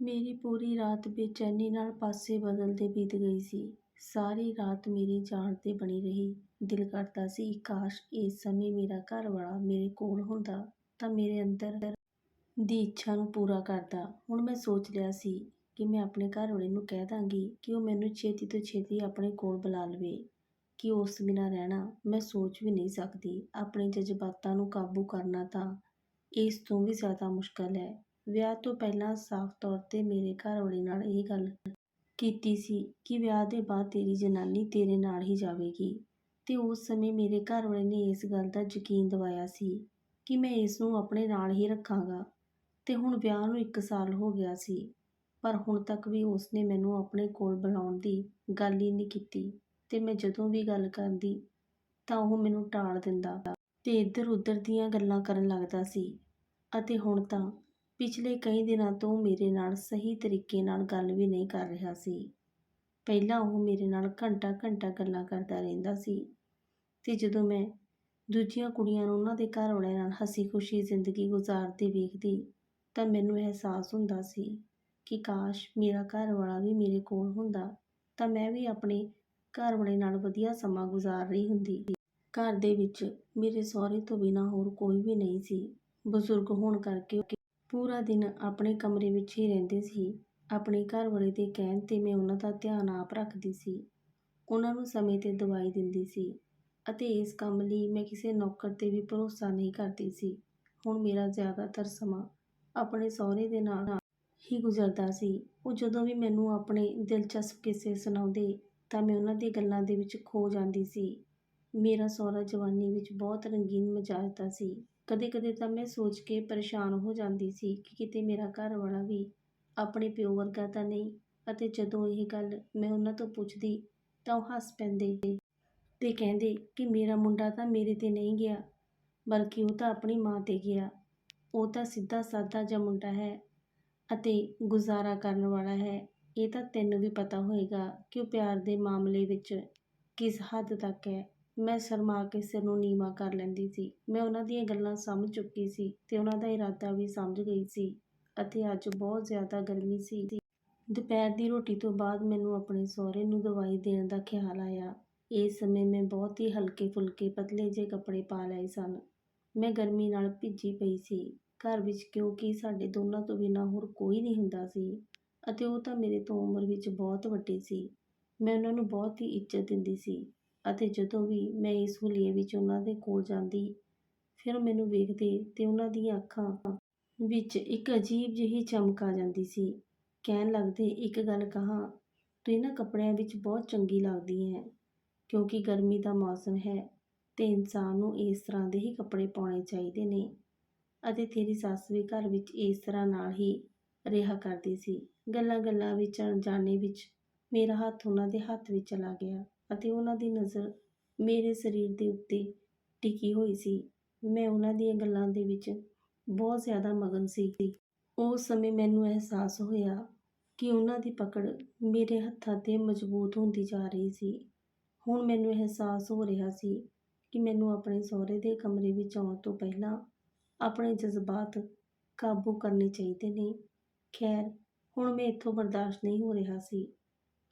ਮੇਰੀ ਪੂਰੀ ਰਾਤ ਬੇਚੈਨੀ ਨਾਲ ਪਾਸੇ ਬਦਲਦੇ ਬੀਤ ਗਈ ਸੀ। ਸਾਰੀ ਰਾਤ ਮੇਰੀ ਜਾਨ 'ਤੇ ਬਣੀ ਰਹੀ। ਦਿਲ ਕਰਦਾ ਸੀ, ਕਾਸ਼ ਇਸ ਸਮੇਂ ਮੇਰਾ ਘਰਵਾਲਾ ਮੇਰੇ ਕੋਲ ਹੁੰਦਾ ਤਾਂ ਮੇਰੇ ਅੰਦਰ ਦੀ ਇੱਛਾ ਨੂੰ ਪੂਰਾ ਕਰਦਾ। ਹੁਣ ਮੈਂ ਸੋਚ ਲਿਆ ਸੀ ਕਿ ਮੈਂ ਆਪਣੇ ਘਰਵਾਲੇ ਨੂੰ ਕਹਿ ਦਾਂਗੀ ਕਿ ਉਹ ਮੈਨੂੰ ਛੇਤੀ ਤੋਂ ਛੇਤੀ ਆਪਣੇ ਕੋਲ ਬੁਲਾ ਲਵੇ, ਕਿ ਉਸ ਬਿਨਾਂ ਰਹਿਣਾ ਮੈਂ ਸੋਚ ਵੀ ਨਹੀਂ ਸਕਦੀ। ਆਪਣੇ ਜਜ਼ਬਾਤਾਂ ਨੂੰ ਕਾਬੂ ਕਰਨਾ ਤਾਂ ਇਸ ਤੋਂ ਵੀ ਜ਼ਿਆਦਾ ਮੁਸ਼ਕਲ ਹੈ। ਵਿਆਹ ਤੋਂ ਪਹਿਲਾਂ ਸਾਫ਼ ਤੌਰ 'ਤੇ ਮੇਰੇ ਘਰਵਾਲੇ ਨਾਲ ਇਹ ਗੱਲ ਕੀਤੀ ਸੀ ਕਿ ਵਿਆਹ ਦੇ ਬਾਅਦ ਤੇਰੀ ਜਨਾਨੀ ਤੇਰੇ ਨਾਲ ਹੀ ਜਾਵੇਗੀ। ਤੇ ਉਸ ਸਮੇਂ ਮੇਰੇ ਘਰਵਾਲੇ ਨੇ ਇਸ ਗੱਲ ਦਾ ਯਕੀਨ ਦਿਵਾਇਆ ਸੀ ਕਿ ਮੈਂ ਇਸ ਨੂੰ ਆਪਣੇ ਨਾਲ ਹੀ ਰੱਖਾਂਗਾ। ਤੇ ਹੁਣ ਵਿਆਹ ਨੂੰ ਇੱਕ ਸਾਲ ਹੋ ਗਿਆ ਸੀ, ਪਰ ਹੁਣ ਤੱਕ ਵੀ ਉਸ ਨੇ ਮੈਨੂੰ ਆਪਣੇ ਕੋਲ ਬੁਲਾਉਣ ਦੀ ਗੱਲ ਹੀ ਨਹੀਂ ਕੀਤੀ। ਤੇ ਮੈਂ ਜਦੋਂ ਵੀ ਗੱਲ ਕਰਦੀ ਤਾਂ ਉਹ ਮੈਨੂੰ ਟਾਲ ਦਿੰਦਾ। ਤੇ ਇੱਧਰ-ਉੱਧਰ ਦੀਆਂ ਗੱਲਾਂ ਕਰਨ ਲੱਗਦਾ ਸੀ। ਅਤੇ ਹੁਣ ਤਾਂ ਪਿਛਲੇ ਕਈ ਦਿਨਾਂ ਤੋਂ ਮੇਰੇ ਨਾਲ ਸਹੀ ਤਰੀਕੇ ਨਾਲ ਗੱਲ ਵੀ ਨਹੀਂ ਕਰ ਰਿਹਾ ਸੀ। ਪਹਿਲਾਂ ਉਹ ਮੇਰੇ ਨਾਲ ਘੰਟਾ-ਘੰਟਾ ਗੱਲਾਂ ਕਰਦਾ ਰਹਿੰਦਾ ਸੀ ਤੇ ਜਦੋਂ ਮੈਂ ਦੂਜੀਆਂ ਕੁੜੀਆਂ ਨੂੰ ਉਹਨਾਂ ਦੇ ਘਰ ਵਾਲਿਆਂ ਨਾਲ ਹਸੀ ਖੁਸ਼ੀ ਜ਼ਿੰਦਗੀ ਗੁਜ਼ਾਰਦੇ ਵੇਖਦੀ ਤਾਂ ਮੈਨੂੰ ਅਹਿਸਾਸ ਹੁੰਦਾ ਸੀ ਕਿ ਕਾਸ਼ ਮੇਰਾ ਘਰ ਵਾਲਾ ਵੀ ਮੇਰੇ ਕੋਲ ਹੁੰਦਾ ਤਾਂ ਮੈਂ ਵੀ ਆਪਣੇ ਘਰ ਵਾਲੇ ਨਾਲ ਵਧੀਆ ਸਮਾਂ ਗੁਜ਼ਾਰ ਰਹੀ ਹੁੰਦੀ। ਘਰ ਦੇ ਵਿੱਚ ਮੇਰੇ ਸਹੁਰੇ ਤੋਂ ਬਿਨਾਂ ਹੋਰ ਕੋਈ ਵੀ ਨਹੀਂ ਸੀ। ਬਜ਼ੁਰਗ ਹੋਣ ਕਰਕੇ ਪੂਰਾ ਦਿਨ ਆਪਣੇ ਕਮਰੇ ਵਿੱਚ ਹੀ ਰਹਿੰਦੇ ਸੀ। ਆਪਣੇ ਘਰਵਾਲੇ ਦੇ ਕਹਿਣ 'ਤੇ ਮੈਂ ਉਹਨਾਂ ਦਾ ਧਿਆਨ ਆਪ ਰੱਖਦੀ ਸੀ। ਉਹਨਾਂ ਨੂੰ ਸਮੇਂ 'ਤੇ ਦਵਾਈ ਦਿੰਦੀ ਸੀ ਅਤੇ ਇਸ ਕੰਮ ਲਈ ਮੈਂ ਕਿਸੇ ਨੌਕਰ 'ਤੇ ਵੀ ਭਰੋਸਾ ਨਹੀਂ ਕਰਦੀ ਸੀ। ਹੁਣ ਮੇਰਾ ਜ਼ਿਆਦਾਤਰ ਸਮਾਂ ਆਪਣੇ ਸਹੁਰੇ ਦੇ ਨਾਲ ਹੀ ਗੁਜ਼ਰਦਾ ਸੀ। ਉਹ ਜਦੋਂ ਵੀ ਮੈਨੂੰ ਆਪਣੇ ਦਿਲਚਸਪ ਕਿੱਸੇ ਸੁਣਾਉਂਦੇ ਤਾਂ ਮੈਂ ਉਹਨਾਂ ਦੀ ਗੱਲਾਂ ਦੇ ਵਿੱਚ ਖੋ ਜਾਂਦੀ ਸੀ। ਮੇਰਾ ਸਹੁਰਾ ਜਵਾਨੀ ਵਿੱਚ ਬਹੁਤ ਰੰਗੀਨ ਮਿਜ਼ਾਜ ਦਾ ਸੀ। ਕਦੇ-ਕਦੇ ਤਾਂ ਮੈਂ ਸੋਚ ਕੇ ਪਰੇਸ਼ਾਨ ਹੋ ਜਾਂਦੀ ਸੀ ਕਿ ਕਿਤੇ ਮੇਰਾ ਘਰ ਵਾਲਾ ਵੀ ਆਪਣੇ ਪਿਓ ਵਰਗਾ ਤਾਂ ਨਹੀਂ ਅਤੇ ਜਦੋਂ ਇਹ ਗੱਲ ਮੈਂ ਉਹਨਾਂ ਤੋਂ ਪੁੱਛਦੀ ਤਾਂ ਉਹ ਹੱਸ ਪੈਂਦੇ ਤੇ ਕਹਿੰਦੇ ਕਿ ਮੇਰਾ ਮੁੰਡਾ ਤਾਂ ਮੇਰੇ 'ਤੇ ਨਹੀਂ ਗਿਆ, ਬਲਕਿ ਉਹ ਤਾਂ ਆਪਣੀ ਮਾਂ 'ਤੇ ਗਿਆ। ਉਹ ਤਾਂ ਸਿੱਧਾ-ਸਾਦਾ ਜਿਹਾ ਮੁੰਡਾ ਹੈ ਅਤੇ ਗੁਜ਼ਾਰਾ ਕਰਨ ਵਾਲਾ ਹੈ। ਇਹ ਤਾਂ ਤੈਨੂੰ ਵੀ ਪਤਾ ਹੋਏਗਾ ਕਿ ਉਹ ਪਿਆਰ ਦੇ ਮਾਮਲੇ ਵਿੱਚ ਕਿਸ ਹੱਦ ਤੱਕ ਹੈ। ਮੈਂ ਸ਼ਰਮਾ ਕੇ ਸਿਰ ਨੂੰ ਨੀਵਾਂ ਕਰ ਲੈਂਦੀ ਸੀ। ਮੈਂ ਉਹਨਾਂ ਦੀਆਂ ਗੱਲਾਂ ਸਮਝ ਚੁੱਕੀ ਸੀ ਤੇ ਉਹਨਾਂ ਦਾ ਇਰਾਦਾ ਵੀ ਸਮਝ ਗਈ ਸੀ ਅਤੇ ਅੱਜ ਬਹੁਤ ਜ਼ਿਆਦਾ ਗਰਮੀ ਸੀ। ਦੁਪਹਿਰ ਦੀ ਰੋਟੀ ਤੋਂ ਬਾਅਦ ਮੈਨੂੰ ਆਪਣੇ ਸਹੁਰੇ ਨੂੰ ਦਵਾਈ ਦੇਣ ਦਾ ਖਿਆਲ ਆਇਆ। ਇਸ ਸਮੇਂ ਮੈਂ ਬਹੁਤ ਹੀ ਹਲਕੇ-ਫੁਲਕੇ ਪਤਲੇ ਜਿਹੇ ਕੱਪੜੇ ਪਾ ਲਏ ਸਨ। ਮੈਂ ਗਰਮੀ ਨਾਲ ਭਿੱਜੀ ਪਈ ਸੀ। ਘਰ ਵਿੱਚ ਕਿਉਂਕਿ ਸਾਡੇ ਦੋਨਾਂ ਤੋਂ ਬਿਨਾਂ ਹੋਰ ਕੋਈ ਨਹੀਂ ਹੁੰਦਾ ਸੀ ਅਤੇ ਉਹ ਤਾਂ ਮੇਰੇ ਤੋਂ ਉਮਰ ਵਿੱਚ ਬਹੁਤ ਵੱਡੇ ਸੀ। ਮੈਂ ਉਹਨਾਂ ਨੂੰ ਬਹੁਤ ਹੀ ਇੱਜ਼ਤ ਦਿੰਦੀ ਸੀ ਅਤੇ ਜਦੋਂ ਵੀ ਮੈਂ ਇਸ ਹੁਲੀਏ ਵਿੱਚ ਉਹਨਾਂ ਦੇ ਕੋਲ ਜਾਂਦੀ, ਫਿਰ ਮੈਨੂੰ ਵੇਖਦੇ ਤੇ ਉਹਨਾਂ ਦੀਆਂ ਅੱਖਾਂ ਵਿੱਚ ਇੱਕ ਅਜੀਬ ਜਿਹੀ ਚਮਕ ਆ ਜਾਂਦੀ ਸੀ। ਕਹਿਣ ਲੱਗਦੇ, ਇੱਕ ਗੱਲ ਕਹਾਂ, ਤੂੰ ਇਹਨਾਂ ਕੱਪੜਿਆਂ ਵਿੱਚ ਬਹੁਤ ਚੰਗੀ ਲੱਗਦੀ ਹੈ, ਕਿਉਂਕਿ ਗਰਮੀ ਦਾ ਮੌਸਮ ਹੈ ਤੇ ਇਨਸਾਨ ਨੂੰ ਇਸ ਤਰ੍ਹਾਂ ਦੇ ਹੀ ਕੱਪੜੇ ਪਾਉਣੇ ਚਾਹੀਦੇ ਨੇ ਅਤੇ ਤੇਰੀ ਸੱਸ ਵੀ ਘਰ ਵਿੱਚ ਇਸ ਤਰ੍ਹਾਂ ਨਾਲ ਹੀ ਰਿਹਾ ਕਰਦੀ ਸੀ। ਗੱਲਾਂ-ਗੱਲਾਂ ਵਿੱਚ ਅਣਜਾਣੇ ਵਿੱਚ ਮੇਰਾ ਹੱਥ ਉਹਨਾਂ ਦੇ ਹੱਥ ਵਿੱਚ ਚਲਾ ਗਿਆ ਅਤੇ ਉਹਨਾਂ ਦੀ ਨਜ਼ਰ ਮੇਰੇ ਸਰੀਰ ਦੇ ਉੱਤੇ ਟਿਕੀ ਹੋਈ ਸੀ। ਮੈਂ ਉਹਨਾਂ ਦੀਆਂ ਗੱਲਾਂ ਦੇ ਵਿੱਚ ਬਹੁਤ ਜ਼ਿਆਦਾ ਮਗਨ ਸੀ। ਉਸ ਸਮੇਂ ਮੈਨੂੰ ਅਹਿਸਾਸ ਹੋਇਆ ਕਿ ਉਹਨਾਂ ਦੀ ਪਕੜ ਮੇਰੇ ਹੱਥਾਂ 'ਤੇ ਮਜ਼ਬੂਤ ਹੁੰਦੀ ਜਾ ਰਹੀ ਸੀ। ਹੁਣ ਮੈਨੂੰ ਅਹਿਸਾਸ ਹੋ ਰਿਹਾ ਸੀ ਕਿ ਮੈਨੂੰ ਆਪਣੇ ਸਹੁਰੇ ਦੇ ਕਮਰੇ ਵਿੱਚ ਆਉਣ ਤੋਂ ਪਹਿਲਾਂ ਆਪਣੇ ਜਜ਼ਬਾਤ ਕਾਬੂ ਕਰਨੇ ਚਾਹੀਦੇ ਨੇ। ਖੈਰ, ਹੁਣ ਮੈਂ ਇੱਥੋਂ ਬਰਦਾਸ਼ਤ ਨਹੀਂ ਹੋ ਰਿਹਾ ਸੀ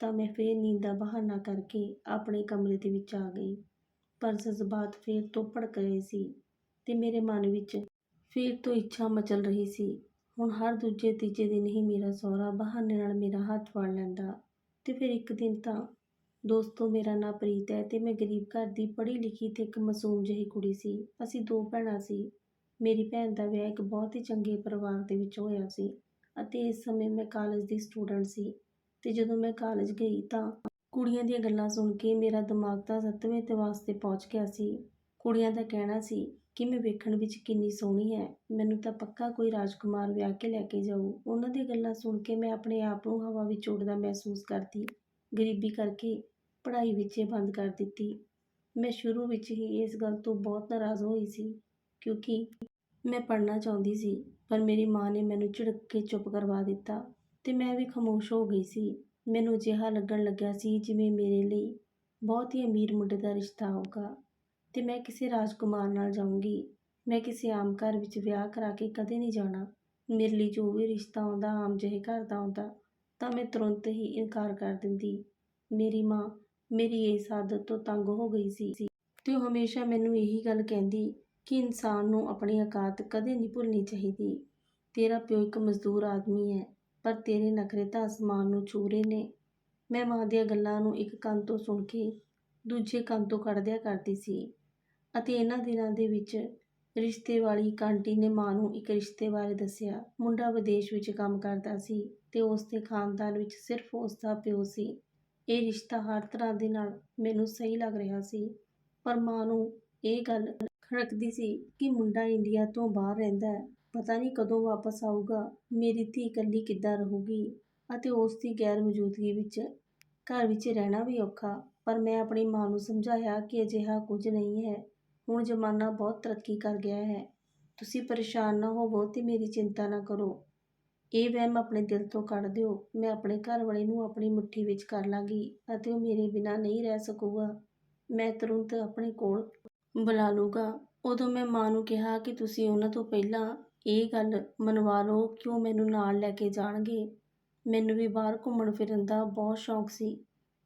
ਤਾਂ ਮੈਂ ਫੇਰ ਨੀਂਦ ਦਾ ਬਹਾਨਾ ਕਰਕੇ ਆਪਣੇ ਕਮਰੇ ਦੇ ਵਿੱਚ ਆ ਗਈ। ਪਰ ਜਜ਼ਬਾਤ ਫੇਰ ਤੋਂ ਭੜਕ ਰਹੇ ਸੀ ਤੇ ਮੇਰੇ ਮਨ ਵਿੱਚ ਫੇਰ ਤੋਂ ਇੱਛਾ ਮਚਲ ਰਹੀ ਸੀ। ਹੁਣ ਹਰ ਦੂਜੇ-ਤੀਜੇ ਦਿਨ ਹੀ ਮੇਰਾ ਸਹੁਰਾ ਬਹਾਨੇ ਨਾਲ ਮੇਰਾ ਹੱਥ ਫੜ ਲੈਂਦਾ ਤੇ ਫਿਰ ਇੱਕ ਦਿਨ ਤਾਂ ਦੋਸਤੋ ਮੇਰਾ ਨਾਂ ਪ੍ਰੀਤ ਹੈ ਤੇ ਮੈਂ ਗਰੀਬ ਘਰ ਦੀ ਪੜ੍ਹੀ-ਲਿਖੀ ਤੇ ਇੱਕ ਮਾਸੂਮ ਜਿਹੀ ਕੁੜੀ ਸੀ। ਅਸੀਂ ਦੋ ਭੈਣਾਂ ਸੀ। ਮੇਰੀ ਭੈਣ ਦਾ ਵਿਆਹ ਇੱਕ ਬਹੁਤ ਹੀ ਚੰਗੇ ਪਰਿਵਾਰ ਦੇ ਵਿੱਚ ਹੋਇਆ ਸੀ ਅਤੇ ਇਸ ਸਮੇਂ ਮੈਂ ਕਾਲਜ ਦੀ ਸਟੂਡੈਂਟ ਸੀ ਤੇ ਜਦੋਂ ਮੈਂ ਕਾਲਜ ਗਈ ਤਾਂ ਕੁੜੀਆਂ ਦੀਆਂ ਗੱਲਾਂ ਸੁਣ ਕੇ ਮੇਰਾ ਦਿਮਾਗ ਤਾਂ ਸੱਤਵੇਂ ਅਤਵਾਸ 'ਤੇ ਪਹੁੰਚ ਗਿਆ ਸੀ। ਕੁੜੀਆਂ ਦਾ ਕਹਿਣਾ ਸੀ ਕਿ ਮੈਂ ਵੇਖਣ ਵਿੱਚ ਕਿੰਨੀ ਸੋਹਣੀ ਹੈ ਮੈਨੂੰ ਤਾਂ ਪੱਕਾ ਕੋਈ ਰਾਜਕੁਮਾਰ ਵਿਆਹ ਕੇ ਲੈ ਕੇ ਜਾਊ। ਉਹਨਾਂ ਦੀਆਂ ਗੱਲਾਂ ਸੁਣ ਕੇ ਮੈਂ ਆਪਣੇ ਆਪ ਨੂੰ ਹਵਾ ਵਿੱਚ ਉੱਡਦਾ ਮਹਿਸੂਸ ਕਰਦੀ। ਗਰੀਬੀ ਕਰਕੇ ਪੜ੍ਹਾਈ ਵਿੱਚ ਬੰਦ ਕਰ ਦਿੱਤੀ। ਮੈਂ ਸ਼ੁਰੂ ਵਿੱਚ ਹੀ ਇਸ ਗੱਲ ਤੋਂ ਬਹੁਤ ਨਾਰਾਜ਼ ਹੋਈ ਸੀ ਕਿਉਂਕਿ ਮੈਂ ਪੜ੍ਹਨਾ ਚਾਹੁੰਦੀ ਸੀ, ਪਰ ਮੇਰੀ ਮਾਂ ਨੇ ਮੈਨੂੰ ਝਿੜਕ ਕੇ ਚੁੱਪ ਕਰਵਾ ਦਿੱਤਾ ਤੇ ਮੈਂ ਵੀ ਖਾਮੋਸ਼ ਹੋ ਗਈ ਸੀ। ਮੈਨੂੰ ਅਜਿਹਾ ਲੱਗਣ ਲੱਗਿਆ ਸੀ ਜਿਵੇਂ ਮੇਰੇ ਲਈ ਬਹੁਤ ਹੀ ਅਮੀਰ ਮੁੰਡੇ ਦਾ ਰਿਸ਼ਤਾ ਆਊਗਾ ਤੇ ਮੈਂ ਕਿਸੇ ਰਾਜਕੁਮਾਰ ਨਾਲ ਜਾਊਂਗੀ। ਮੈਂ ਕਿਸੇ ਆਮ ਘਰ ਵਿੱਚ ਵਿਆਹ ਕਰਾ ਕੇ ਕਦੇ ਨਹੀਂ ਜਾਣਾ। ਮੇਰੇ ਲਈ ਜੋ ਵੀ ਰਿਸ਼ਤਾ ਆਉਂਦਾ, ਆਮ ਜਿਹੇ ਘਰ ਦਾ ਆਉਂਦਾ, ਤਾਂ ਮੈਂ ਤੁਰੰਤ ਹੀ ਇਨਕਾਰ ਕਰ ਦਿੰਦੀ ਮੇਰੀ ਮਾਂ ਮੇਰੀ ਇਸ ਆਦਤ ਤੋਂ ਤੰਗ ਹੋ ਗਈ ਸੀ ਤੇ ਉਹ ਹਮੇਸ਼ਾ ਮੈਨੂੰ ਇਹੀ ਗੱਲ ਕਹਿੰਦੀ ਕਿ ਇਨਸਾਨ ਨੂੰ ਆਪਣੀ ਔਕਾਤ ਕਦੇ ਨਹੀਂ ਭੁੱਲਣੀ ਚਾਹੀਦੀ ਤੇਰਾ ਪਿਓ ਇੱਕ ਮਜ਼ਦੂਰ ਆਦਮੀ ਹੈ ਪਰ ਤੇਰੇ ਨਖਰੇ ਤਾਂ ਅਸਮਾਨ ਨੂੰ ਛੂ ਰਹੇ ਨੇ। ਮੈਂ ਮਾਂ ਦੀਆਂ ਗੱਲਾਂ ਨੂੰ ਇੱਕ ਕੰਨ ਤੋਂ ਸੁਣ ਕੇ ਦੂਜੇ ਕੰਨ ਤੋਂ ਕੱਢ ਦਿਆ ਕਰਦੀ ਸੀ ਅਤੇ ਇਹਨਾਂ ਦਿਨਾਂ ਦੇ ਵਿੱਚ ਰਿਸ਼ਤੇ ਵਾਲੀ ਕਾਂਟੀ ਨੇ ਮਾਂ ਨੂੰ ਇੱਕ ਰਿਸ਼ਤੇ ਬਾਰੇ ਦੱਸਿਆ। ਮੁੰਡਾ ਵਿਦੇਸ਼ ਵਿੱਚ ਕੰਮ ਕਰਦਾ ਸੀ ਤੇ ਉਸ ਦੇ ਖਾਨਦਾਨ ਵਿੱਚ ਸਿਰਫ ਉਸ ਦਾ ਪਿਓ ਸੀ। ਇਹ ਰਿਸ਼ਤਾ ਹਰ ਤਰ੍ਹਾਂ ਦੇ ਨਾਲ ਮੈਨੂੰ ਸਹੀ ਲੱਗ ਰਿਹਾ ਸੀ, ਪਰ ਮਾਂ ਨੂੰ ਇਹ ਗੱਲ ਖੜਕਦੀ ਸੀ ਕਿ ਮੁੰਡਾ ਇੰਡੀਆ ਤੋਂ ਬਾਹਰ ਰਹਿੰਦਾ ਹੈ। ਪਤਾ ਨਹੀਂ ਕਦੋਂ ਵਾਪਸ ਆਊਗਾ, ਮੇਰੀ ਧੀ ਇਕੱਲੀ ਕਿੱਦਾਂ ਰਹੂਗੀ ਅਤੇ ਉਸ ਦੀ ਗੈਰ ਮੌਜੂਦਗੀ ਵਿੱਚ ਘਰ ਵਿੱਚ ਰਹਿਣਾ ਵੀ ਔਖਾ। ਪਰ ਮੈਂ ਆਪਣੀ ਮਾਂ ਨੂੰ ਸਮਝਾਇਆ ਕਿ ਅਜਿਹਾ ਕੁਝ ਨਹੀਂ ਹੈ। ਹੁਣ ਜ਼ਮਾਨਾ ਬਹੁਤ ਤਰੱਕੀ ਕਰ ਗਿਆ ਹੈ। ਤੁਸੀਂ ਪਰੇਸ਼ਾਨ ਨਾ ਹੋਵੋ ਤੇ ਮੇਰੀ ਚਿੰਤਾ ਨਾ ਕਰੋ। ਇਹ ਵਹਿਮ ਆਪਣੇ ਦਿਲ ਤੋਂ ਕੱਢ ਦਿਓ। ਮੈਂ ਆਪਣੇ ਘਰ ਵਾਲੇ ਨੂੰ ਆਪਣੀ ਮੁੱਠੀ ਵਿੱਚ ਕਰ ਲਾਂਗੀ ਅਤੇ ਉਹ ਮੇਰੇ ਬਿਨਾਂ ਨਹੀਂ ਰਹਿ ਸਕੂਗਾ। ਮੈਂ ਤੁਰੰਤ ਆਪਣੇ ਕੋਲ ਬੁਲਾ ਲੂਗਾ ਉਦੋਂ ਮੈਂ ਮਾਂ ਨੂੰ ਕਿਹਾ ਕਿ ਤੁਸੀਂ ਉਹਨਾਂ ਤੋਂ ਪਹਿਲਾਂ ਇਹ ਗੱਲ ਮਨਵਾ ਲਓ ਕਿ ਉਹ ਮੈਨੂੰ ਨਾਲ ਲੈ ਕੇ ਜਾਣਗੇ। ਮੈਨੂੰ ਵੀ ਬਾਹਰ ਘੁੰਮਣ ਫਿਰਨ ਦਾ ਬਹੁਤ ਸ਼ੌਂਕ ਸੀ।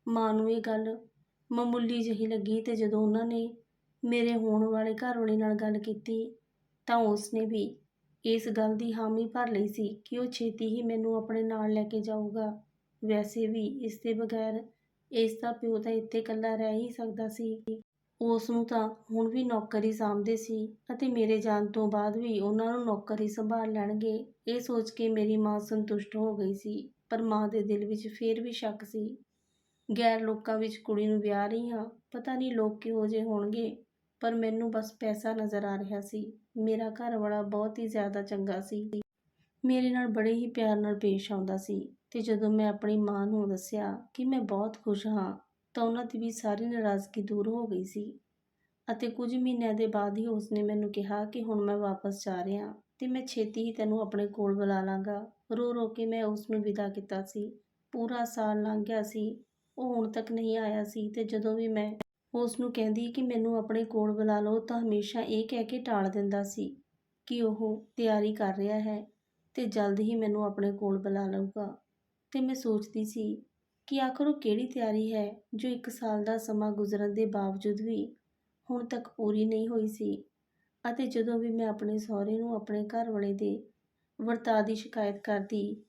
ਮਾਂ ਨੂੰ ਇਹ ਗੱਲ ਮਾਮੂਲੀ ਜਿਹੀ ਲੱਗੀ ਤੇ ਜਦੋਂ ਉਹਨਾਂ ਨੇ ਮੇਰੇ ਹੋਣ ਵਾਲੇ ਘਰਵਾਲੇ ਨਾਲ ਗੱਲ ਕੀਤੀ ਤਾਂ ਉਸਨੇ ਵੀ ਇਸ ਗੱਲ ਦੀ ਹਾਮੀ ਭਰ ਲਈ ਸੀ ਕਿ ਉਹ ਛੇਤੀ ਹੀ ਮੈਨੂੰ ਆਪਣੇ ਨਾਲ ਲੈ ਕੇ ਜਾਊਗਾ। ਵੈਸੇ ਵੀ ਇਸ ਦੇ ਬਗੈਰ ਇਸ ਦਾ ਪਿਓ ਤਾਂ ਇੱਥੇ ਇਕੱਲਾ ਰਹਿ ਹੀ ਸਕਦਾ ਸੀ। ਉਸ ਨੂੰ ਤਾਂ ਹੁਣ ਵੀ ਨੌਕਰ ਹੀ ਸਾਂਭਦੇ ਸੀ ਅਤੇ ਮੇਰੇ ਜਾਣ ਤੋਂ ਬਾਅਦ ਵੀ ਉਹਨਾਂ ਨੂੰ ਨੌਕਰ ਹੀ ਸੰਭਾਲ ਲੈਣਗੇ। ਇਹ ਸੋਚ ਕੇ ਮੇਰੀ ਮਾਂ ਸੰਤੁਸ਼ਟ ਹੋ ਗਈ ਸੀ, ਪਰ ਮਾਂ ਦੇ ਦਿਲ ਵਿੱਚ ਫੇਰ ਵੀ ਸ਼ੱਕ ਸੀ। ਗੈਰ ਲੋਕਾਂ ਵਿੱਚ ਕੁੜੀ ਨੂੰ ਵਿਆਹ ਰਹੀ ਹਾਂ, ਪਤਾ ਨਹੀਂ ਲੋਕ ਕਿਹੋ ਜਿਹੇ ਹੋਣਗੇ, ਪਰ ਮੈਨੂੰ ਬਸ ਪੈਸਾ ਨਜ਼ਰ ਆ ਰਿਹਾ ਸੀ। ਮੇਰਾ ਘਰ ਵਾਲਾ ਬਹੁਤ ਹੀ ਜ਼ਿਆਦਾ ਚੰਗਾ ਸੀ। ਮੇਰੇ ਨਾਲ ਬੜੇ ਹੀ ਪਿਆਰ ਨਾਲ ਪੇਸ਼ ਆਉਂਦਾ ਸੀ ਤੇ ਜਦੋਂ ਮੈਂ ਆਪਣੀ ਮਾਂ ਨੂੰ ਦੱਸਿਆ ਕਿ ਮੈਂ ਬਹੁਤ ਖੁਸ਼ ਹਾਂ ਤਾਂ ਉਹਨਾਂ ਦੀ ਵੀ ਸਾਰੀ ਨਾਰਾਜ਼ਗੀ ਦੂਰ ਹੋ ਗਈ ਸੀ ਅਤੇ ਕੁਝ ਮਹੀਨਿਆਂ ਦੇ ਬਾਅਦ ਹੀ ਉਸਨੇ ਮੈਨੂੰ ਕਿਹਾ ਕਿ ਹੁਣ ਮੈਂ ਵਾਪਸ ਜਾ ਰਿਹਾ ਤੇ ਮੈਂ ਛੇਤੀ ਹੀ ਤੈਨੂੰ ਆਪਣੇ ਕੋਲ ਬੁਲਾ ਲਾਂਗਾ। ਰੋ ਰੋ ਕੇ ਮੈਂ ਉਸ ਨੂੰ ਵਿਦਾ ਕੀਤਾ ਸੀ। ਪੂਰਾ ਸਾਲ ਲੰਘ ਗਿਆ ਸੀ। ਉਹ ਹੁਣ ਤੱਕ ਨਹੀਂ ਆਇਆ ਸੀ ਤੇ ਜਦੋਂ ਵੀ ਮੈਂ ਉਸ ਨੂੰ ਕਹਿੰਦੀ ਕਿ ਮੈਨੂੰ ਆਪਣੇ ਕੋਲ ਬੁਲਾ ਲਓ ਤਾਂ ਹਮੇਸ਼ਾ ਇਹ ਕਹਿ ਕੇ ਟਾਲ ਦਿੰਦਾ ਸੀ ਕਿ ਉਹ ਤਿਆਰੀ ਕਰ ਰਿਹਾ ਹੈ ਤੇ ਜਲਦ ਹੀ ਮੈਨੂੰ ਆਪਣੇ ਕੋਲ ਬੁਲਾ ਲਊਗਾ। ਤੇ ਮੈਂ ਸੋਚਦੀ ਸੀ ਕਿ ਆਖਰ ਉਹ ਕਿਹੜੀ ਤਿਆਰੀ ਹੈ, ਜੋ ਇੱਕ ਸਾਲ ਦਾ ਸਮਾਂ ਗੁਜ਼ਰਨ ਦੇ ਬਾਵਜੂਦ ਵੀ ਹੁਣ ਤੱਕ ਪੂਰੀ ਨਹੀਂ ਹੋਈ ਸੀ। ਅਤੇ ਜਦੋਂ ਵੀ ਮੈਂ ਆਪਣੇ ਸਹੁਰੇ ਨੂੰ ਆਪਣੇ ਘਰ ਵਾਲੇ ਦੇ ਵਰਤਾਅ ਦੀ ਸ਼ਿਕਾਇਤ ਕਰਦੀ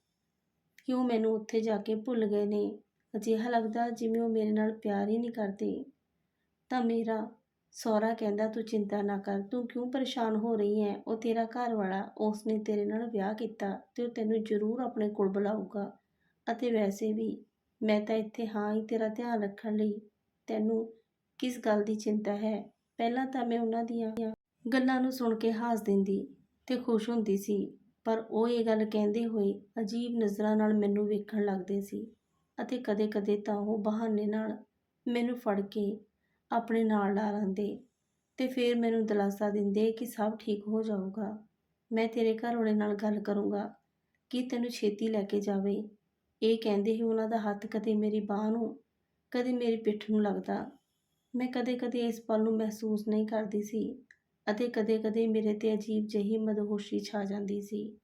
ਕਿ ਉਹ ਮੈਨੂੰ ਉੱਥੇ ਜਾ ਕੇ ਭੁੱਲ ਗਏ ਨੇ? ਅਜਿਹਾ ਲੱਗਦਾ ਜਿਵੇਂ ਉਹ ਮੇਰੇ ਨਾਲ ਪਿਆਰ ਹੀ ਨਹੀਂ ਕਰਦੇ। ਤਾਂ ਮੇਰਾ ਸਹੁਰਾ ਕਹਿੰਦਾ, ਤੂੰ ਚਿੰਤਾ ਨਾ ਕਰ, ਤੂੰ ਕਿਉਂ ਪਰੇਸ਼ਾਨ ਹੋ ਰਹੀ ਹੈ? ਉਹ ਤੇਰਾ ਘਰ ਵਾਲਾ ਉਸ ਨੇ ਤੇਰੇ ਨਾਲ ਵਿਆਹ ਕੀਤਾ ਤੇ ਉਹ ਤੈਨੂੰ ਜ਼ਰੂਰ ਆਪਣੇ ਕੋਲ ਬੁਲਾਊਗਾ। ਅਤੇ ਵੈਸੇ ਵੀ ਮੈਂ ਤਾਂ ਇੱਥੇ ਹਾਂ ਹੀ ਤੇਰਾ ਧਿਆਨ ਰੱਖਣ ਲਈ। ਤੈਨੂੰ ਕਿਸ ਗੱਲ ਦੀ ਚਿੰਤਾ ਹੈ? ਪਹਿਲਾਂ ਤਾਂ ਮੈਂ ਉਹਨਾਂ ਦੀਆਂ ਗੱਲਾਂ ਨੂੰ ਸੁਣ ਕੇ ਹਾਸ ਦਿੰਦੀ ਤੇ ਖੁਸ਼ ਹੁੰਦੀ ਸੀ, ਪਰ ਉਹ ਇਹ ਗੱਲ ਕਹਿੰਦੇ ਹੋਏ ਅਜੀਬ ਨਜ਼ਰਾਂ ਨਾਲ ਮੈਨੂੰ ਵੇਖਣ ਲੱਗਦੇ ਸੀ ਅਤੇ ਕਦੇ-ਕਦੇ ਤਾਂ ਉਹ ਬਹਾਨੇ ਨਾਲ ਮੈਨੂੰ ਫੜ ਕੇ ਆਪਣੇ ਨਾਲ ਲਾ ਲੈਂਦੇ ਤੇ ਫਿਰ ਮੈਨੂੰ ਦਿਲਾਸਾ ਦਿੰਦੇ ਕਿ ਸਭ ਠੀਕ ਹੋ ਜਾਊਗਾ। ਮੈਂ ਤੇਰੇ ਘਰ ਵਾਲੇ ਨਾਲ ਗੱਲ ਕਰੂੰਗਾ ਕਿ ਤੈਨੂੰ ਛੇਤੀ ਲੈ ਕੇ ਜਾਵੇ। ਇਹ ਕਹਿੰਦੇ ਹੀ ਉਹਨਾਂ ਦਾ ਹੱਥ ਕਦੇ ਮੇਰੀ ਬਾਹ ਨੂੰ, ਕਦੇ ਮੇਰੀ ਪਿੱਠ ਨੂੰ ਲੱਗਦਾ। ਮੈਂ ਕਦੇ-ਕਦੇ ਇਸ ਪਲ ਨੂੰ ਮਹਿਸੂਸ ਨਹੀਂ ਕਰਦੀ ਸੀ ਅਤੇ ਕਦੇ-ਕਦੇ ਮੇਰੇ ਤੇ ਅਜੀਬ ਜਿਹੀ ਮਦਹੋਸ਼ੀ ਛਾ ਜਾਂਦੀ ਸੀ।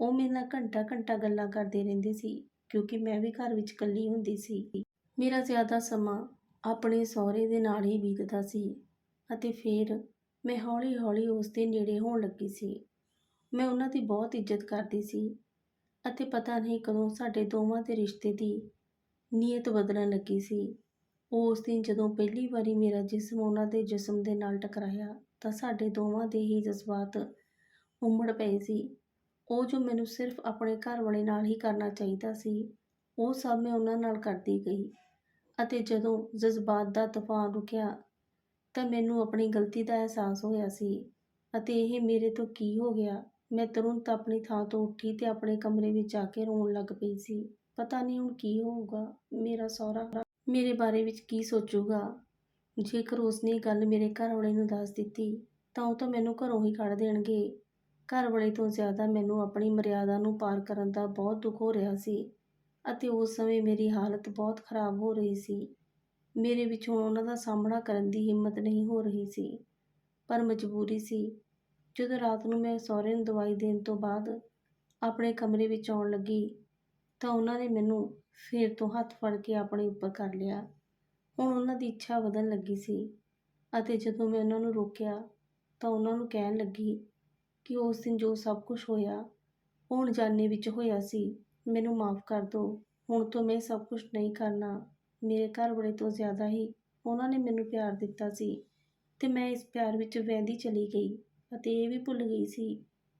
ਉਹ ਮੇਰੇ ਨਾਲ ਘੰਟਾ-ਘੰਟਾ ਗੱਲਾਂ ਕਰਦੇ ਰਹਿੰਦੇ ਸੀ ਕਿਉਂਕਿ ਮੈਂ ਵੀ ਘਰ ਵਿੱਚ ਇਕੱਲੀ ਹੁੰਦੀ ਸੀ। ਮੇਰਾ ਜ਼ਿਆਦਾ ਸਮਾਂ ਆਪਣੇ ਸਹੁਰੇ ਦੇ ਨਾਲ ਹੀ ਬੀਤਦਾ ਸੀ ਅਤੇ ਫਿਰ ਮੈਂ ਹੌਲੀ-ਹੌਲੀ ਉਸ ਦੇ ਨੇੜੇ ਹੋਣ ਲੱਗੀ ਸੀ। ਮੈਂ ਉਹਨਾਂ ਦੀ ਬਹੁਤ ਇੱਜ਼ਤ ਕਰਦੀ ਸੀ ਅਤੇ ਪਤਾ ਨਹੀਂ ਕਦੋਂ ਸਾਡੇ ਦੋਵਾਂ ਦੇ ਰਿਸ਼ਤੇ ਦੀ ਨੀਅਤ ਬਦਲਣ ਲੱਗੀ ਸੀ। ਉਸ ਦਿਨ ਜਦੋਂ ਪਹਿਲੀ ਵਾਰੀ ਮੇਰਾ ਜਿਸਮ ਉਹਨਾਂ ਦੇ ਜਿਸਮ ਦੇ ਨਾਲ ਟਕਰਾਇਆ, ਤਾਂ ਸਾਡੇ ਦੋਵਾਂ ਦੇ ਹੀ ਜਜ਼ਬਾਤ ਉਮੜ ਪਏ ਸੀ। ਉਹ ਜੋ ਮੈਨੂੰ ਸਿਰਫ ਆਪਣੇ ਘਰ ਵਾਲੇ ਨਾਲ ਹੀ ਕਰਨਾ ਚਾਹੀਦਾ ਸੀ, ਉਹ ਸਭ ਮੈਂ ਉਹਨਾਂ ਨਾਲ ਕਰਦੀ ਗਈ। ਅਤੇ ਜਦੋਂ ਜਜ਼ਬਾਤ ਦਾ ਤੂਫਾਨ ਰੁਕਿਆ, ਤਾਂ ਮੈਨੂੰ ਆਪਣੀ ਗਲਤੀ ਦਾ ਅਹਿਸਾਸ ਹੋਇਆ ਸੀ। ਅਤੇ ਇਹ ਮੇਰੇ ਤੋਂ ਕੀ ਹੋ ਗਿਆ? ਮੈਂ ਤੁਰੰਤ ਆਪਣੀ ਥਾਂ ਤੋਂ ਉੱਠੀ ਤੇ ਆਪਣੇ ਕਮਰੇ ਵਿੱਚ ਜਾ ਕੇ ਰੋਣ ਲੱਗ ਪਈ ਸੀ। ਪਤਾ ਨਹੀਂ ਹੁਣ ਕੀ ਹੋਊਗਾ। ਮੇਰਾ ਸਹੁਰਾ ਮੇਰੇ ਬਾਰੇ ਵਿੱਚ ਕੀ ਸੋਚੂਗਾ? ਜੇਕਰ ਉਸਨੇ ਗੱਲ ਮੇਰੇ ਘਰ ਵਾਲੇ ਨੂੰ ਦੱਸ ਦਿੱਤੀ, ਤਾਂ ਉਹ ਤਾਂ ਮੈਨੂੰ ਘਰੋਂ ਹੀ ਕੱਢ ਦੇਣਗੇ। ਘਰ ਵਾਲੇ ਤੋਂ ਜ਼ਿਆਦਾ ਮੈਨੂੰ ਆਪਣੀ ਮਰਿਆਦਾ ਨੂੰ ਪਾਰ ਕਰਨ ਦਾ ਬਹੁਤ ਦੁੱਖ ਹੋ ਰਿਹਾ ਸੀ ਅਤੇ ਉਸ ਸਮੇਂ ਮੇਰੀ ਹਾਲਤ ਬਹੁਤ ਖਰਾਬ ਹੋ ਰਹੀ ਸੀ। ਮੇਰੇ ਵਿੱਚ ਹੁਣ ਉਹਨਾਂ ਦਾ ਸਾਹਮਣਾ ਕਰਨ ਦੀ ਹਿੰਮਤ ਨਹੀਂ ਹੋ ਰਹੀ ਸੀ, ਪਰ ਮਜਬੂਰੀ ਸੀ ਜਦੋਂ ਰਾਤ ਨੂੰ ਮੈਂ ਸਹੁਰੇ ਨੂੰ ਦਵਾਈ ਦੇਣ ਤੋਂ ਬਾਅਦ ਆਪਣੇ ਕਮਰੇ ਵਿੱਚ ਆਉਣ ਲੱਗੀ ਤਾਂ ਉਹਨਾਂ ਨੇ ਮੈਨੂੰ ਫਿਰ ਤੋਂ ਹੱਥ ਫੜ ਕੇ ਆਪਣੇ ਉੱਪਰ ਕਰ ਲਿਆ। ਹੁਣ ਉਹਨਾਂ ਦੀ ਇੱਛਾ ਵਧਣ ਲੱਗੀ ਸੀ ਅਤੇ ਜਦੋਂ ਮੈਂ ਉਹਨਾਂ ਨੂੰ ਰੋਕਿਆ ਤਾਂ ਉਹਨਾਂ ਨੂੰ ਕਹਿਣ ਲੱਗੀ ਕਿ ਉਸ ਦਿਨ ਜੋ ਸਭ ਕੁਝ ਹੋਇਆ, ਉਹ ਜਾਣੇ ਵਿੱਚ ਹੋਇਆ ਸੀ, ਮੈਨੂੰ ਮਾਫ ਕਰ ਦਿਓ। ਹੁਣ ਤੋਂ ਮੈਂ ਸਭ ਕੁਝ ਨਹੀਂ ਕਰਨਾ, ਮੇਰੇ ਘਰ ਵਾਲੇ ਤੋਂ ਜ਼ਿਆਦਾ ਹੀ ਉਹਨਾਂ ਨੇ ਮੈਨੂੰ ਪਿਆਰ ਦਿੱਤਾ ਸੀ ਤੇ ਮੈਂ ਇਸ ਪਿਆਰ ਵਿੱਚ ਵਹਿੰਦੀ ਚਲੀ ਗਈ। ਅਤੇ ਇਹ ਵੀ ਭੁੱਲ ਗਈ ਸੀ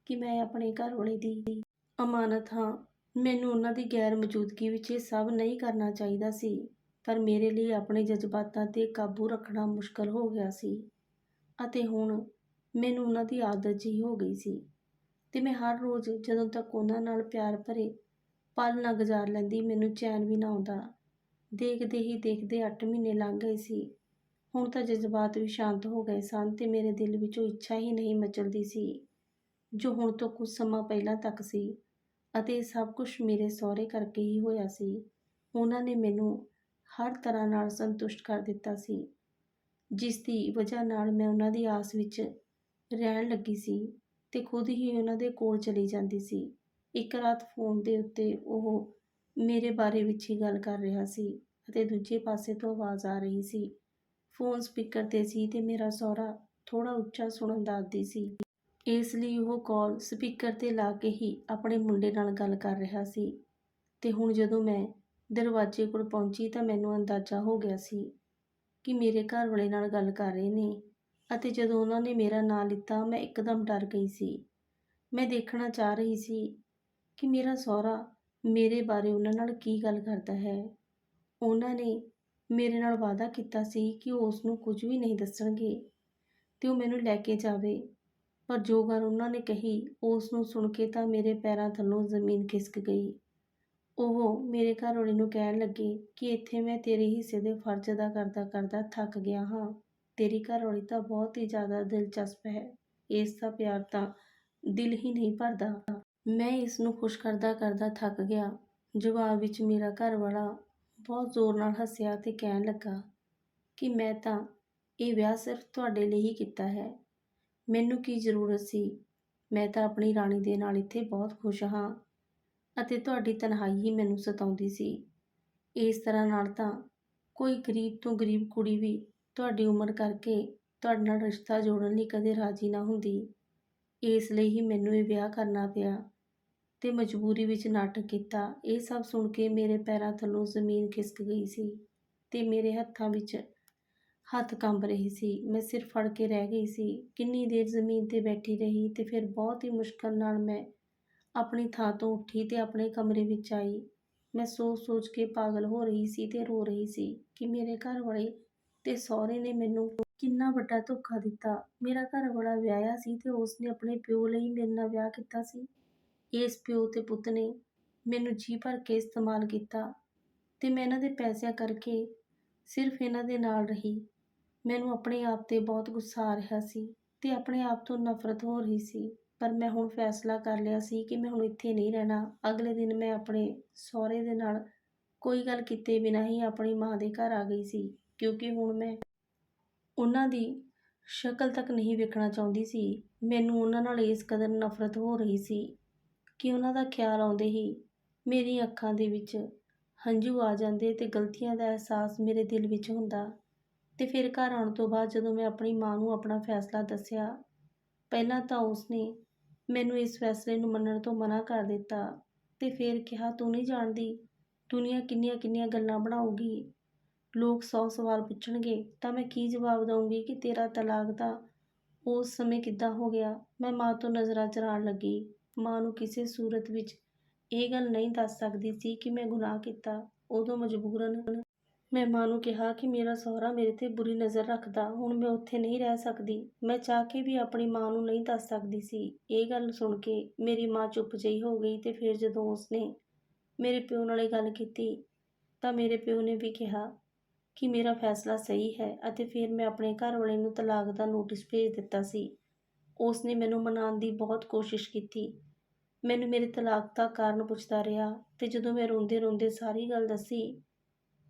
ਕਿ ਮੈਂ ਆਪਣੇ ਘਰ ਵਾਲੇ ਦੀ ਅਮਾਨਤ ਹਾਂ। ਮੈਨੂੰ ਉਹਨਾਂ ਦੀ ਗੈਰ ਮੌਜੂਦਗੀ ਵਿੱਚ ਇਹ ਸਭ ਨਹੀਂ ਕਰਨਾ ਚਾਹੀਦਾ ਸੀ, ਪਰ ਮੇਰੇ ਲਈ ਆਪਣੇ ਜਜ਼ਬਾਤਾਂ 'ਤੇ ਕਾਬੂ ਰੱਖਣਾ ਮੁਸ਼ਕਲ ਹੋ ਗਿਆ ਸੀ ਅਤੇ ਹੁਣ ਮੈਨੂੰ ਉਹਨਾਂ ਦੀ ਆਦਤ ਜਿਹੀ ਹੋ ਗਈ ਸੀ ਤੇ ਮੈਂ ਹਰ ਰੋਜ਼ ਜਦੋਂ ਤੱਕ ਉਹਨਾਂ ਨਾਲ ਪਿਆਰ ਭਰੇ, ਪਲ ਨਾ ਗੁਜ਼ਾਰ ਲੈਂਦੀ, ਮੈਨੂੰ ਚੈਨ ਵੀ ਨਾ ਆਉਂਦਾ। ਦੇਖਦੇ ਹੀ ਦੇਖਦੇ 8 ਮਹੀਨੇ ਲੰਘ ਗਏ ਸੀ। ਹੁਣ ਤਾਂ ਜਜ਼ਬਾਤ ਵੀ ਸ਼ਾਂਤ ਹੋ ਗਏ ਸਨ ਤੇ ਮੇਰੇ ਦਿਲ ਵਿੱਚੋਂ ਇੱਛਾ ਹੀ ਨਹੀਂ ਮਚਲਦੀ ਸੀ, ਜੋ ਹੁਣ ਤੋਂ ਕੁਝ ਸਮਾਂ ਪਹਿਲਾਂ ਤੱਕ ਸੀ ਅਤੇ ਸਭ ਕੁਝ ਮੇਰੇ ਸਹੁਰੇ ਕਰਕੇ ਹੀ ਹੋਇਆ ਸੀ। ਉਹਨਾਂ ਨੇ ਮੈਨੂੰ ਹਰ ਤਰ੍ਹਾਂ ਨਾਲ ਸੰਤੁਸ਼ਟ ਕਰ ਦਿੱਤਾ ਸੀ, ਜਿਸ ਦੀ ਵਜ੍ਹਾ ਨਾਲ ਮੈਂ ਉਹਨਾਂ ਦੀ ਆਸ ਵਿੱਚ ਰਹਿਣ ਲੱਗੀ ਸੀ ਤੇ ਖੁਦ ਹੀ ਉਹਨਾਂ ਦੇ ਕੋਲ ਚਲੀ ਜਾਂਦੀ ਸੀ। ਇੱਕ ਰਾਤ ਫੋਨ ਦੇ ਉੱਤੇ ਉਹ ਮੇਰੇ ਬਾਰੇ ਵਿੱਚ ਹੀ ਗੱਲ ਕਰ ਰਿਹਾ ਸੀ ਅਤੇ ਦੂਜੇ ਪਾਸੇ ਤੋਂ ਆਵਾਜ਼ ਆ ਰਹੀ ਸੀ। ਫੋਨ ਸਪੀਕਰ ਤੇ ਸੀ ਤੇ ਮੇਰਾ ਸਹੁਰਾ ਥੋੜਾ ਉੱਚਾ ਸੁਣਨ ਦਾ ਆਦੀ ਸੀ। ਇਸ ਲਈ ਉਹ ਕਾਲ ਸਪੀਕਰ ਤੇ ਲਾ ਕੇ ਹੀ ਆਪਣੇ ਮੁੰਡੇ ਨਾਲ ਗੱਲ ਕਰ ਰਿਹਾ ਸੀ। ਤੇ ਹੁਣ ਜਦੋਂ ਮੈਂ ਦਰਵਾਜ਼ੇ ਕੋਲ ਪਹੁੰਚੀ ਤਾਂ ਮੈਨੂੰ ਅੰਦਾਜ਼ਾ ਹੋ ਗਿਆ ਸੀ ਕਿ ਮੇਰੇ ਘਰ ਵਾਲੇ ਨਾਲ ਗੱਲ ਕਰ ਰਹੇ ਨੇ ਅਤੇ ਜਦੋਂ ਉਹਨਾਂ ਨੇ ਮੇਰਾ ਨਾਂ ਲਿੱਤਾ ਮੈਂ ਇੱਕਦਮ ਡਰ ਗਈ ਸੀ। ਮੈਂ ਦੇਖਣਾ ਚਾਹ ਰਹੀ ਸੀ ਕਿ ਮੇਰਾ ਸਹੁਰਾ ਮੇਰੇ ਬਾਰੇ ਉਹਨਾਂ ਨਾਲ ਕੀ ਗੱਲ ਕਰਦਾ ਹੈ। ਉਹਨਾਂ ਨੇ ਮੇਰੇ ਨਾਲ ਵਾਅਦਾ ਕੀਤਾ ਸੀ ਕਿ ਉਹ ਉਸ ਨੂੰ ਕੁਝ ਵੀ ਨਹੀਂ ਦੱਸਣਗੇ ਤੇ ਉਹ ਮੈਨੂੰ ਲੈ ਕੇ ਜਾਵੇ। ਪਰ ਜੋ ਗੱਲ ਉਹਨਾਂ ਨੇ ਕਹੀ ਉਸ ਨੂੰ ਸੁਣ ਕੇ ਤਾਂ ਮੇਰੇ ਪੈਰਾਂ ਥੱਲੋਂ ਜ਼ਮੀਨ ਖਿਸਕ ਗਈ। ਉਹ ਮੇਰੇ ਘਰ ਵਾਲੇ ਨੂੰ ਕਹਿਣ ਲੱਗੇ ਕਿ ਇੱਥੇ ਮੈਂ ਤੇਰੇ ਹਿੱਸੇ ਦੇ ਫਰਜ਼ ਅਦਾ ਕਰਦਾ ਕਰਦਾ ਥੱਕ ਗਿਆ ਹਾਂ। ਤੇਰੀ ਘਰ ਵਾਲੀ ਤਾਂ ਬਹੁਤ ਹੀ ਜ਼ਿਆਦਾ ਦਿਲਚਸਪ ਹੈ। ਇਸ ਦਾ ਪਿਆਰ ਤਾਂ ਦਿਲ ਹੀ ਨਹੀਂ ਭਰਦਾ। ਮੈਂ ਇਸ ਨੂੰ ਖੁਸ਼ ਕਰਦਾ ਕਰਦਾ ਥੱਕ ਗਿਆ। ਜਵਾਬ ਵਿੱਚ ਮੇਰਾ ਘਰ ਵਾਲਾ ਬਹੁਤ ਜ਼ੋਰ ਨਾਲ ਹੱਸਿਆ ਤੇ ਕਹਿਣ ਲੱਗਾ ਕਿ ਮੈਂ ਤਾਂ ਇਹ ਵਿਆਹ ਸਿਰਫ ਤੁਹਾਡੇ ਲਈ ਹੀ ਕੀਤਾ ਹੈ। ਮੈਨੂੰ ਕੀ ਜ਼ਰੂਰਤ ਸੀ? ਮੈਂ ਤਾਂ ਆਪਣੀ ਰਾਣੀ ਦੇ ਨਾਲ ਇੱਥੇ ਬਹੁਤ ਖੁਸ਼ ਹਾਂ ਅਤੇ ਤੁਹਾਡੀ ਤਨਹਾਈ ਹੀ ਮੈਨੂੰ ਸਤਾਉਂਦੀ ਸੀ। ਇਸ ਤਰ੍ਹਾਂ ਨਾਲ ਤਾਂ ਕੋਈ ਗਰੀਬ ਤੋਂ ਗਰੀਬ ਕੁੜੀ ਵੀ ਤੁਹਾਡੀ ਉਮਰ ਕਰਕੇ ਤੁਹਾਡੇ ਨਾਲ ਰਿਸ਼ਤਾ ਜੋੜਨ ਲਈ ਕਦੇ ਰਾਜੀ ਨਾ ਹੁੰਦੀ। ਇਸ ਲਈ ਹੀ ਮੈਨੂੰ ਇਹ ਵਿਆਹ ਕਰਨਾ ਪਿਆ। ਤੇ ਮਜਬੂਰੀ ਵਿੱਚ ਨਾਟਕ ਕੀਤਾ। ਇਹ ਸਭ ਸੁਣ ਕੇ ਮੇਰੇ ਪੈਰਾਂ ਥੱਲੋਂ ਜ਼ਮੀਨ ਖਿਸਕ ਗਈ ਸੀ ਤੇ ਮੇਰੇ ਹੱਥਾਂ ਵਿੱਚ ਹੱਥ ਕੰਬ ਰਹੀ ਸੀ। ਮੈਂ ਸਿਰ ਫੜ ਕੇ ਰਹਿ ਗਈ ਸੀ। ਕਿੰਨੀ ਦੇਰ ਜ਼ਮੀਨ ਤੇ ਬੈਠੀ ਰਹੀ ਤੇ ਫਿਰ ਬਹੁਤ ਹੀ ਮੁਸ਼ਕਲ ਨਾਲ ਮੈਂ ਆਪਣੀ ਥਾਂ ਤੋਂ ਉੱਠੀ ਤੇ ਆਪਣੇ ਕਮਰੇ ਵਿੱਚ ਆਈ। ਮੈਂ ਸੋਚ-ਸੋਚ ਕੇ ਪਾਗਲ ਹੋ ਰਹੀ ਸੀ ਤੇ ਰੋ ਰਹੀ ਸੀ ਕਿ ਮੇਰੇ ਘਰ ਵਾਲੇ ਤੇ ਸਹੁਰੇ ਨੇ ਮੈਨੂੰ ਕਿੰਨਾ ਵੱਡਾ ਧੋਖਾ ਦਿੱਤਾ। ਮੇਰਾ ਘਰ ਵਾਲਾ ਵਿਆਹਿਆ ਸੀ ਤੇ ਉਸ ਨੇ ਆਪਣੇ ਪਿਓ ਲਈ ਮੇਰੇ ਨਾਲ ਵਿਆਹ ਕੀਤਾ ਸੀ। ਇਸ ਪਿਓ ਤੇ ਪੁੱਤ ਨੇ ਮੈਨੂੰ ਜੀ ਭਰ ਕੇ ਇਸਤੇਮਾਲ ਕੀਤਾ ਤੇ ਮੈਂ ਇਹਨਾਂ ਦੇ ਪੈਸਿਆਂ ਕਰਕੇ ਸਿਰਫ ਇਹਨਾਂ ਦੇ ਨਾਲ ਰਹੀ। ਮੈਨੂੰ ਆਪਣੇ ਆਪ ਤੇ ਬਹੁਤ ਗੁੱਸਾ ਆ ਰਿਹਾ ਸੀ ਤੇ ਆਪਣੇ ਆਪ ਤੋਂ ਨਫ਼ਰਤ ਹੋ ਰਹੀ ਸੀ। ਪਰ ਮੈਂ ਹੁਣ ਫੈਸਲਾ ਕਰ ਲਿਆ ਸੀ ਕਿ ਮੈਂ ਹੁਣ ਇੱਥੇ ਨਹੀਂ ਰਹਿਣਾ। ਅਗਲੇ ਦਿਨ ਮੈਂ ਆਪਣੇ ਸਹੁਰੇ ਦੇ ਨਾਲ ਕੋਈ ਗੱਲ ਕੀਤੇ ਬਿਨਾਂ ਹੀ ਆਪਣੀ ਮਾਂ ਦੇ ਘਰ ਆ ਗਈ ਸੀ, ਕਿਉਂਕਿ ਹੁਣ ਮੈਂ ਉਹਨਾਂ ਦੀ ਸ਼ਕਲ ਤੱਕ ਨਹੀਂ ਵੇਖਣਾ ਚਾਹੁੰਦੀ ਸੀ। ਮੈਨੂੰ ਉਹਨਾਂ ਨਾਲ ਇਸ ਕਦਰ ਨਫ਼ਰਤ ਹੋ ਰਹੀ ਸੀ ਕਿ ਉਹਨਾਂ ਦਾ ਖਿਆਲ ਆਉਂਦੇ ਹੀ ਮੇਰੀਆਂ ਅੱਖਾਂ ਦੇ ਵਿੱਚ ਹੰਝੂ ਆ ਜਾਂਦੇ ਅਤੇ ਗਲਤੀਆਂ ਦਾ ਅਹਿਸਾਸ ਮੇਰੇ ਦਿਲ ਵਿੱਚ ਹੁੰਦਾ। ਅਤੇ ਫਿਰ ਘਰ ਆਉਣ ਤੋਂ ਬਾਅਦ ਜਦੋਂ ਮੈਂ ਆਪਣੀ ਮਾਂ ਨੂੰ ਆਪਣਾ ਫੈਸਲਾ ਦੱਸਿਆ, ਪਹਿਲਾਂ ਤਾਂ ਉਸਨੇ ਮੈਨੂੰ ਇਸ ਫੈਸਲੇ ਨੂੰ ਮੰਨਣ ਤੋਂ ਮਨਾ ਕਰ ਦਿੱਤਾ ਅਤੇ ਫਿਰ ਕਿਹਾ, ਤੂੰ ਨਹੀਂ ਜਾਣਦੀ ਦੁਨੀਆ ਕਿੰਨੀਆਂ ਕਿੰਨੀਆਂ ਗੱਲਾਂ ਬਣਾਉਗੀ ਲੋਕ ਸੌ ਸਵਾਲ ਪੁੱਛਣਗੇ, ਤਾਂ ਮੈਂ ਕੀ ਜਵਾਬ ਦਵਾਂਗੀ ਕਿ ਤੇਰਾ ਤਲਾਕ ਦਾ ਉਸ ਸਮੇਂ ਕਿੱਦਾਂ ਹੋ ਗਿਆ? ਮੈਂ ਮਾਂ ਤੋਂ ਨਜ਼ਰਾਂ ਚਰਾਉਣ ਲੱਗੀ। ਮਾਂ ਨੂੰ ਕਿਸੇ ਸੂਰਤ ਵਿੱਚ ਇਹ ਗੱਲ ਨਹੀਂ ਦੱਸ ਸਕਦੀ ਸੀ ਕਿ ਮੈਂ ਗੁਨਾਹ ਕੀਤਾ, ਉਦੋਂ ਮਜਬੂਰਨ ਮੈਂ ਮਾਂ ਨੂੰ ਕਿਹਾ ਕਿ ਮੇਰਾ ਸਹੁਰਾ ਮੇਰੇ ਤੇ ਬੁਰੀ ਨਜ਼ਰ ਰੱਖਦਾ, ਹੁਣ ਮੈਂ ਉੱਥੇ ਨਹੀਂ ਰਹਿ ਸਕਦੀ। ਮੈਂ ਚਾਹ ਕੇ ਵੀ ਆਪਣੀ ਮਾਂ ਨੂੰ ਨਹੀਂ ਦੱਸ ਸਕਦੀ ਸੀ। ਇਹ ਗੱਲ ਸੁਣ ਕੇ ਮੇਰੀ ਮਾਂ ਚੁੱਪ ਜਿਹੀ ਹੋ ਗਈ ਤੇ ਫਿਰ ਜਦੋਂ ਉਸਨੇ ਮੇਰੇ ਪਿਓ ਨਾਲ ਇਹ ਗੱਲ ਕੀਤੀ, ਤਾਂ ਮੇਰੇ ਪਿਓ ਨੇ ਵੀ ਕਿਹਾ ਕਿ ਮੇਰਾ ਫੈਸਲਾ ਸਹੀ ਹੈ ਅਤੇ ਫਿਰ ਮੈਂ ਆਪਣੇ ਘਰ ਵਾਲੇ ਨੂੰ ਤਲਾਕ ਦਾ ਨੋਟਿਸ ਭੇਜ ਦਿੱਤਾ ਸੀ। ਉਸਨੇ ਮੈਨੂੰ ਮਨਾਉਣ ਦੀ ਬਹੁਤ ਕੋਸ਼ਿਸ਼ ਕੀਤੀ। ਮੈਨੂੰ ਮੇਰੇ ਤਲਾਕ ਦਾ ਕਾਰਨ ਪੁੱਛਦਾ ਰਿਹਾ ਤੇ ਜਦੋਂ ਮੈਂ ਰੋਂਦੇ ਰੋਂਦੇ ਸਾਰੀ ਗੱਲ ਦੱਸੀ,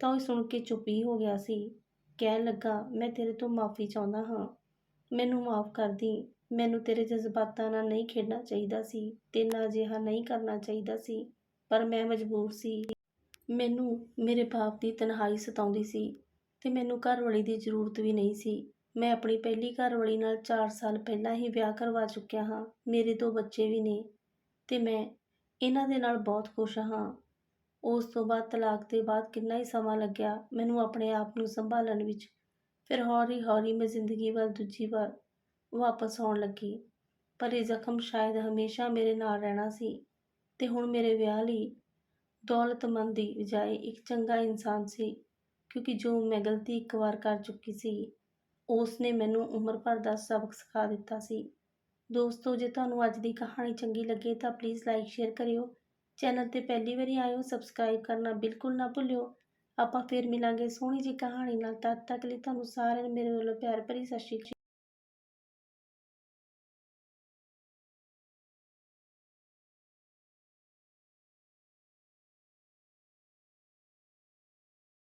ਤਾਂ ਉਹ ਸੁਣ ਕੇ ਚੁੱਪ ਹੀ ਹੋ ਗਿਆ ਸੀ। ਕਹਿਣ ਲੱਗਾ, ਮੈਂ ਤੇਰੇ ਤੋਂ ਮਾਫੀ ਚਾਹੁੰਦਾ ਹਾਂ। ਮੈਨੂੰ ਮਾਫ ਕਰ ਦੀ। ਮੈਨੂੰ ਤੇਰੇ ਜਜ਼ਬਾਤਾਂ ਨਾਲ ਨਹੀਂ ਖੇਡਣਾ ਚਾਹੀਦਾ ਸੀ ਤੇ ਨਾ ਅਜਿਹਾ ਨਹੀਂ ਕਰਨਾ ਚਾਹੀਦਾ ਸੀ, ਪਰ ਮੈਂ ਮਜਬੂਰ ਸੀ। ਮੈਨੂੰ ਮੇਰੇ ਬਾਪ ਦੀ ਤਨਹਾਈ ਸਤਾਉਂਦੀ ਸੀ ਤੇ ਮੈਨੂੰ ਘਰਵਾਲੀ ਦੀ ਜ਼ਰੂਰਤ ਵੀ ਨਹੀਂ ਸੀ। ਮੈਂ ਆਪਣੀ ਪਹਿਲੀ ਘਰਵਾਲੀ ਨਾਲ 4 ਸਾਲ ਪਹਿਲਾਂ ਹੀ ਵਿਆਹ ਕਰਵਾ ਚੁੱਕਿਆ ਹਾਂ। ਮੇਰੇ ਦੋ ਬੱਚੇ ਵੀ ਨੇ। ਤੇ ਮੈਂ ਇਹਨਾਂ ਦੇ ਨਾਲ ਬਹੁਤ ਖੁਸ਼ ਹਾਂ। ਉਸ ਤੋਂ ਬਾਅਦ ਤਲਾਕ ਦੇ ਬਾਅਦ ਕਿੰਨਾ ਹੀ ਸਮਾਂ ਲੱਗਿਆ ਮੈਨੂੰ ਆਪਣੇ ਆਪ ਨੂੰ ਸੰਭਾਲਣ ਵਿੱਚ। ਫਿਰ ਹੌਲੀ ਹੌਲੀ ਮੈਂ ਜ਼ਿੰਦਗੀ ਵੱਲ ਦੂਜੀ ਵਾਰ ਵਾਪਸ ਆਉਣ ਲੱਗੀ। ਪਰ ਇਹ ਜ਼ਖਮ ਸ਼ਾਇਦ ਹਮੇਸ਼ਾ ਮੇਰੇ ਨਾਲ ਰਹਿਣਾ ਸੀ ਤੇ ਹੁਣ ਮੇਰੇ ਵਿਆਹ ਲਈ ਦੌਲਤਮੰਦ ਦੀ ਬਜਾਏ ਇੱਕ ਚੰਗਾ ਇਨਸਾਨ ਸੀ, ਕਿਉਂਕਿ ਜੋ ਮੈਂ ਗਲਤੀ ਇੱਕ ਵਾਰ ਕਰ ਚੁੱਕੀ ਸੀ, ਉਸ ਨੇ ਮੈਨੂੰ ਉਮਰ ਭਰ ਦਾ ਸਬਕ ਸਿਖਾ ਦਿੱਤਾ ਸੀ। ਦੋਸਤੋ, ਜੇ ਤੁਹਾਨੂੰ ਅੱਜ ਦੀ ਕਹਾਣੀ ਚੰਗੀ ਲੱਗੇ ਤਾਂ ਪਲੀਜ਼ ਲਾਈਕ ਸ਼ੇਅਰ ਕਰਿਓ। ਚੈਨਲ ਤੇ ਪਹਿਲੀ ਵਾਰੀ ਆਇਓ ਸਬਸਕ੍ਰਾਈਬ ਕਰਨਾ ਬਿਲਕੁਲ ਨਾ ਭੁੱਲਿਓ। ਆਪਾਂ ਫੇਰ ਮਿਲਾਂਗੇ ਸੋਹਣੀ ਜਿਹੀ ਕਹਾਣੀ ਨਾਲ। ਤਦ ਤੱਕ ਲਈ ਤੁਹਾਨੂੰ ਸਾਰਿਆਂ ਨੂੰ ਮੇਰੇ ਵੱਲੋਂ ਪਿਆਰ ਭਰੀ ਸਤਿ ਸ਼੍ਰੀ ਅਕਾਲ।